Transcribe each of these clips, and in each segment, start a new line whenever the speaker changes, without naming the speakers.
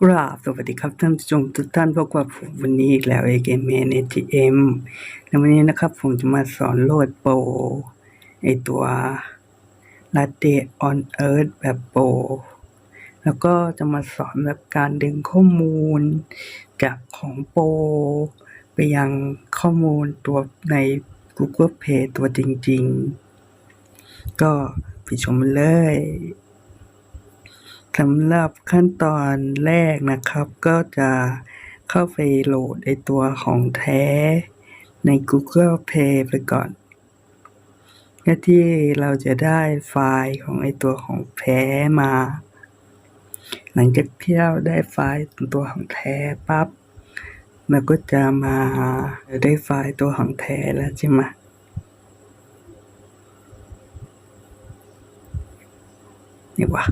กราบสวัสดีครับท่านผู้ชมทุกท่านพบกับผมวันนี้อีกแล้ว a อเกมเมนเอทีเอ็มในวันนี้นะครับ ผมจะมาสอนโหลดโปรไอตัว l a t e on Earth แบบโปรแล้วก็จะมาสอนแบบการดึงข้อมูล จากของโปรไปยังข้อมูลตัวใน Google Play ตัวจริง ๆ ก็ไปชมเลย สำหรับขั้นตอนแรกนะครับ ก็จะเข้าไปโหลดไอตัวของแท้ใน Google Play ไปก่อนเพื่อที่เราจะได้ไฟล์ของไอตัวของแท้มา หลังจากที่เราได้ไฟล์ตัวของแท้ปั๊บเราก็จะมาได้ไฟล์ตัวของแท้แล้วใช่ไหมนี่วะ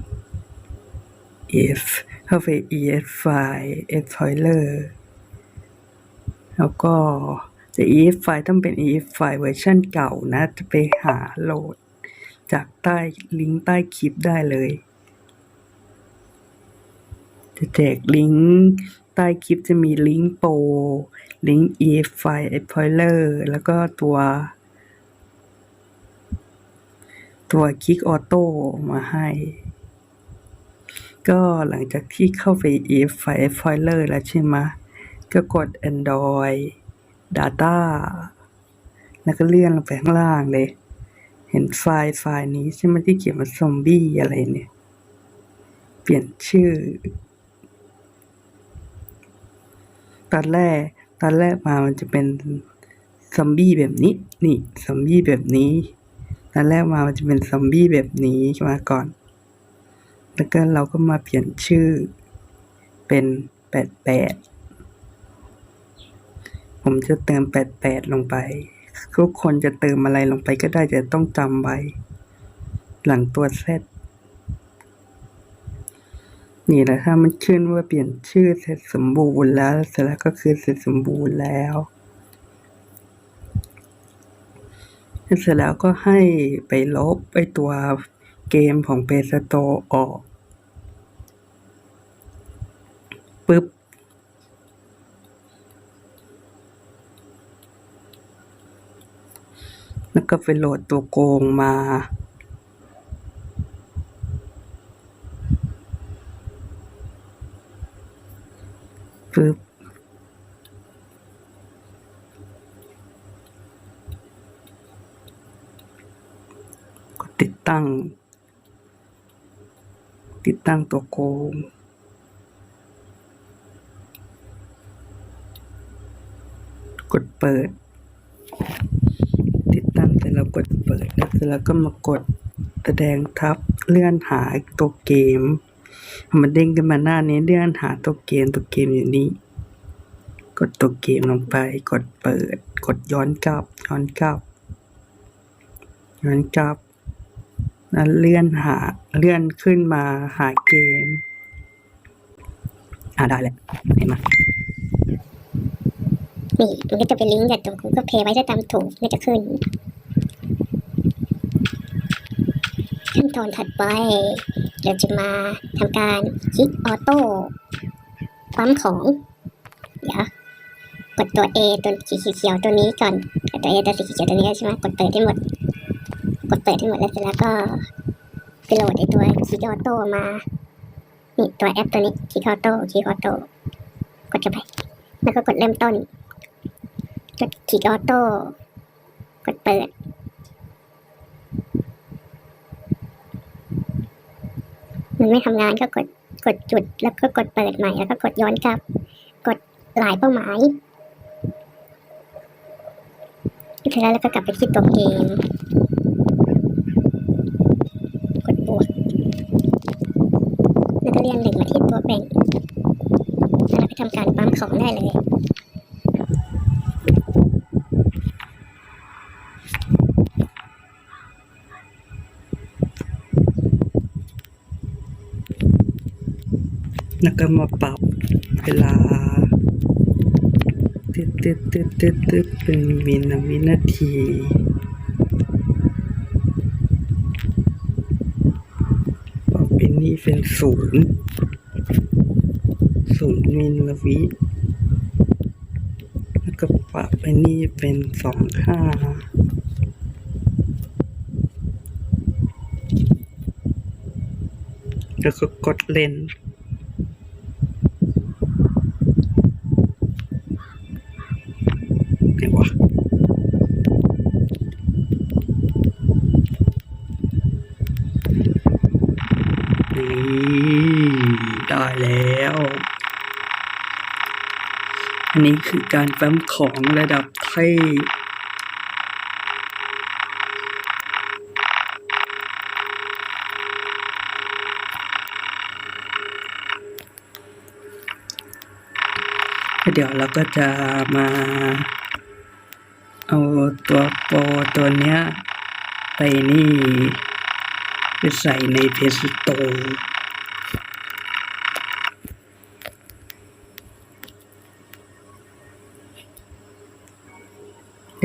if เข้าไป es file explorer แล้วก็จะ es file ต้องเป็น es file เวอร์ชันเก่านะ จะไปหาโหลด จากใต้ลิงก์ใต้คลิปได้เลย จะแจกลิงก์ใต้คลิปจะมีลิงก์โปรลิงก์ es file explorer แล้วก็ตัวตัว Kick Auto มาให้ ก็หลังจากที่เข้าไป if file filer แล้วใช่ไหมก็กด Android Data แล้วก็เลื่อนลงไปข้างล่างเลย เห็นไฟล์ไฟล์นี้ใช่ไหมที่เขียนว่าซอมบี้อะไรเนี่ย เปลี่ยนชื่อ ตอนแรก ตอนแรกมามันจะเป็นซอมบี้แบบนี้ นี่ซอมบี้แบบนี้ ตอนแรกมามันจะเป็นซอมบี้แบบนี้มาก่อน แล้วก็เราก็มาเปลี่ยนชื่อเป็นแปดแปดผมจะเติมแปดแปดลงไป ทุกคนจะเติมอะไรลงไปก็ได้แต่ต้องจำไว้ หลังตัวเซตนี่แหละถ้ามันขึ้นว่าเปลี่ยนชื่อเสร็จสมบูรณ์แล้วเสร็จแล้วก็คือเสร็จสมบูรณ์แล้วเสร็จแล้วก็ให้ไปลบไอตัว เกมของ Play Store ออกปึ๊บ แล้วก็ไปโหลดตัวโกงมา ปึ๊บกดติดตั้ง ติดตั้งตัวโกง กดเปิด ติดตั้งเสร็จแล้วกดเปิดแล้วเสร็จแล้วก็มากดแสดงทับเลื่อนหาตัวเกม มันเด้งขึ้นมาหน้านี้เลื่อนหาตัวเกมตัวเกมอยู่นี่กดตัวเกมลงไป กดเปิด กดย้อนกลับ ย้อนกลับ ย้อนกลับ แล้วเลื่อนหาเลื่อนขึ้นมาหาเกม อ่าได้แล้วเห็นไหม
นี่มันก็จะเป็นลิงก์จากตรง Google Play ไว้ถ้าตามถูกก็จะขึ้น ขั้นตอนถัดไป เราจะมาทำการคลิกออโต้ปั๊มของ เดี๋ยวกดตัว A ตัวสีเขียวตัวนี้ก่อน ตัว A ตัวสีเขียวตัวนี้ใช่ไหมกดเปิดให้หมด กดเปิดให้หมดแล้วเสร็จแล้วก็ไปโหลดไอตัวคลิกออโต้มานี่ตัวแอปตัวนี้คลิกออโต้คลิกออโต้กดเข้าไป แล้วก็กดเริ่มต้นกดคลิกออโต้กดเปิดมันไม่ทำงานก็กดกดจุดแล้วก็กดเปิดใหม่แล้วก็กดย้อนกลับ กดหลายเป้าหมายเสร็จแล้วเราก็กลับไปที่ตัวเกม กดบวก แล้วก็เลื่อนหนึ่งมาที่ตัวแบ่ง แล้วเราก็ ทำการปั๊มของได้เลย
แล้วก็มาปรับเวลาตึ๊ดตึ๊ดตึ๊ดตึ๊ดตึ๊ดเป็นวินาวินาทีปรับเป็นนี่เป็นศูนย์ ศูนมิลลิวิแล้วก็ปรับไปนี่เป็นสองห้าแล้วก็กดเลนส์ไหนวะนี่ได้แล้ว อันนี้คือการแฟ้มของระดับเทพเดี๋ยวเราก็จะมาเอาตัวโปรตัวเนี้ยไปนี่ไปใส่ในเพสโต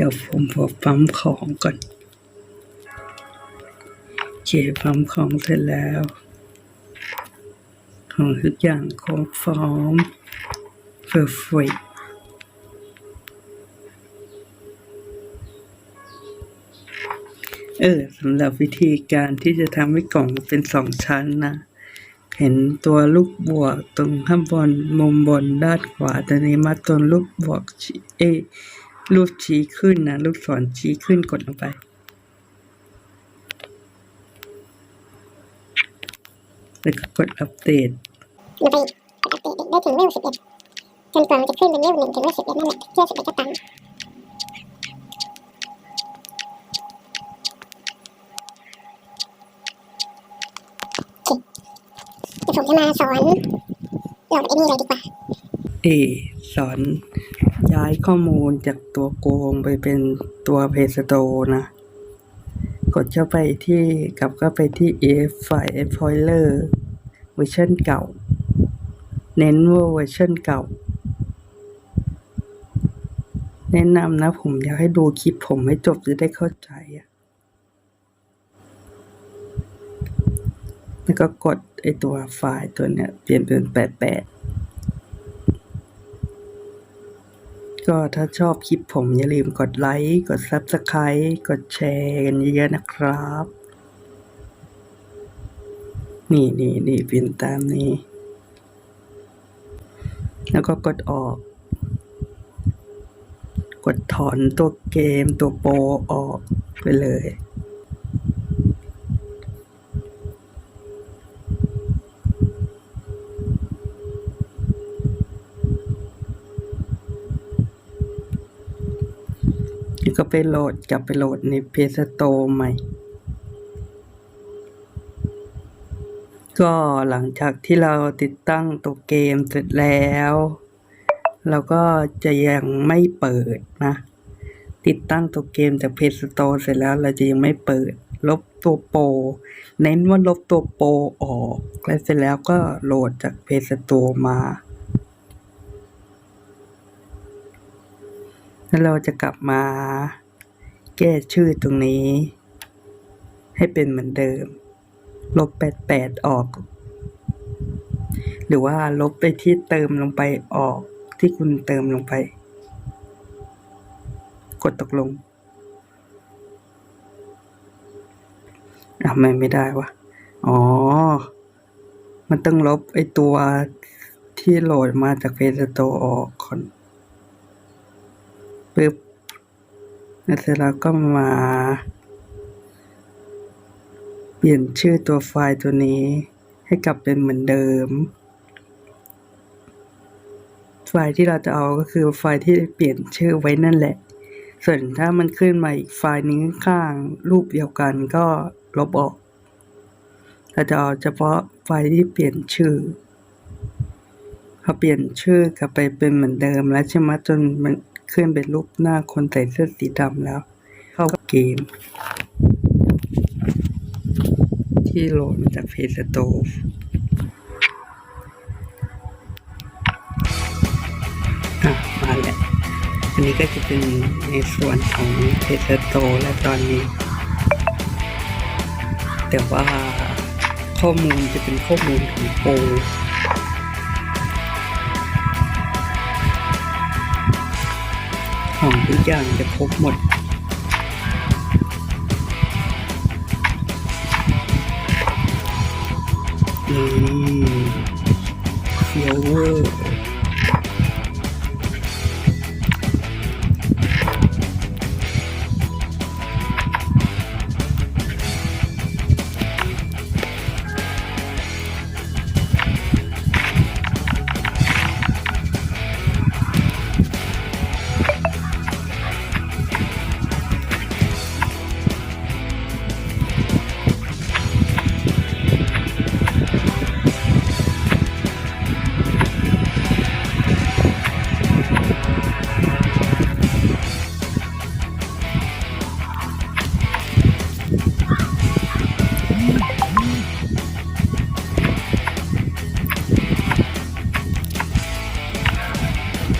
เดี๋ยวผมขอปั๊มของก่อนโอเคปั๊มของเสร็จแล้ว ของทุกอย่างครบพร้อมเฟอร์เฟกเออสำหรับวิธีการที่จะทำให้กล่องเป็นสองชั้นนะ เห็นตัวลูกบวกตรงข้างบนมุมบนด้านขวาตอนนี้มาตรงลูกบวกเอ รูปชี้ขึ้นนะลูกศรชี้ขึ้นกดลงไป แล้วก็กดอัปเดต
ลงไปกดอัปเดตได้ถึงเลเวลสิบเอ็ดจนกว่ามันจะขึ้นเป็นเลเวลหนึ่งถึงเลเวลสิบเอ็ดนั่นแหละเชื่อสิบเอ็ดก็ตังค์โอเคเดี๋ยวผมจะมาสอนโหลดไอ้นี่เลยดีกว่า
เอ สอน ย้ายข้อมูลจากตัวโกงไปเป็นตัวเพสโตนะ กดเข้าไปที่กลับเข้าไปที่ EF ไฟล์ Spoiler เวอร์ชันเก่า เน้นว่าเวอร์ชันเก่า แนะนำนะผมอยากให้ดูคลิปผมให้จบจะได้เข้าใจอะแล้วก็กดไอตัวไฟล์ตัวเนี้ยเปลี่ยนเป็นแปดแปด ก็ถ้าชอบคลิปผมอย่าลืมกดไลค์ กด Subscribe กดแชร์กันเยอะๆนะครับ นี่นี่นี่เป็นตามนี้ แล้วก็กดออก กดถอนตัวเกมตัวโปรออกไปเลย ก็ไปโหลดกลับไปโหลดในเพจสโตใหม่ ก็หลังจากที่เราติดตั้งตัวเกมเสร็จแล้ว เราก็จะยังไม่เปิดนะ ติดตั้งตัวเกมจากเพจสโตเสร็จแล้วเราจะยังไม่เปิด ลบตัวโปรเน้นว่าลบตัวโปรออก แล้วเสร็จแล้วก็โหลดจากเพจสโตมา แล้วเราจะกลับมาแก้ชื่อตรงนี้ ให้เป็นเหมือนเดิม ลบแปดแปดออก หรือว่าลบไปที่เติมลงไปออกที่คุณเติมลงไป กดตกลงทำไมไม่ได้วะอ๋อ มันต้องลบไอตัวที่โหลดมาจากเพจสโตออกก่อน ปึ๊บแล้วเสร็จแล้วก็มา เปลี่ยนชื่อตัวไฟล์ตัวนี้ ให้กลับเป็นเหมือนเดิม ไฟล์ที่เราจะเอาก็คือไฟล์ที่เปลี่ยนชื่อไว้นั่นแหละ ส่วนถ้ามันขึ้นมาอีกไฟล์นึงข้างรูปเดียวกันก็ลบออกเราจะเอาเฉพาะไฟล์ที่เปลี่ยนชื่อพอเปลี่ยนชื่อกลับไปเป็นเหมือนเดิมแล้วใช่ไหมจนมัน ขึ้นเป็นรูปหน้าคนใส่เสื้อสีดำแล้ว เข้าเกม ที่โหลดมาจากเพจสโตฟอะมาแล้วอันนี้ก็จะเป็นในส่วนของเพจสโตและตอนนี้ แต่ว่าข้อมูลจะเป็นข้อมูลของโปร ของทุกอย่างจะครบหมดนี่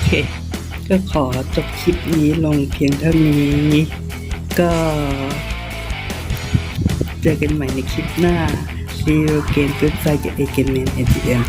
เค ก็ขอจบคลิปนี้ลงเพียงเท่านี้ ก็ เจอกันใหม่ในคลิปหน้า See you again goodbye กับ a g a m a n ATM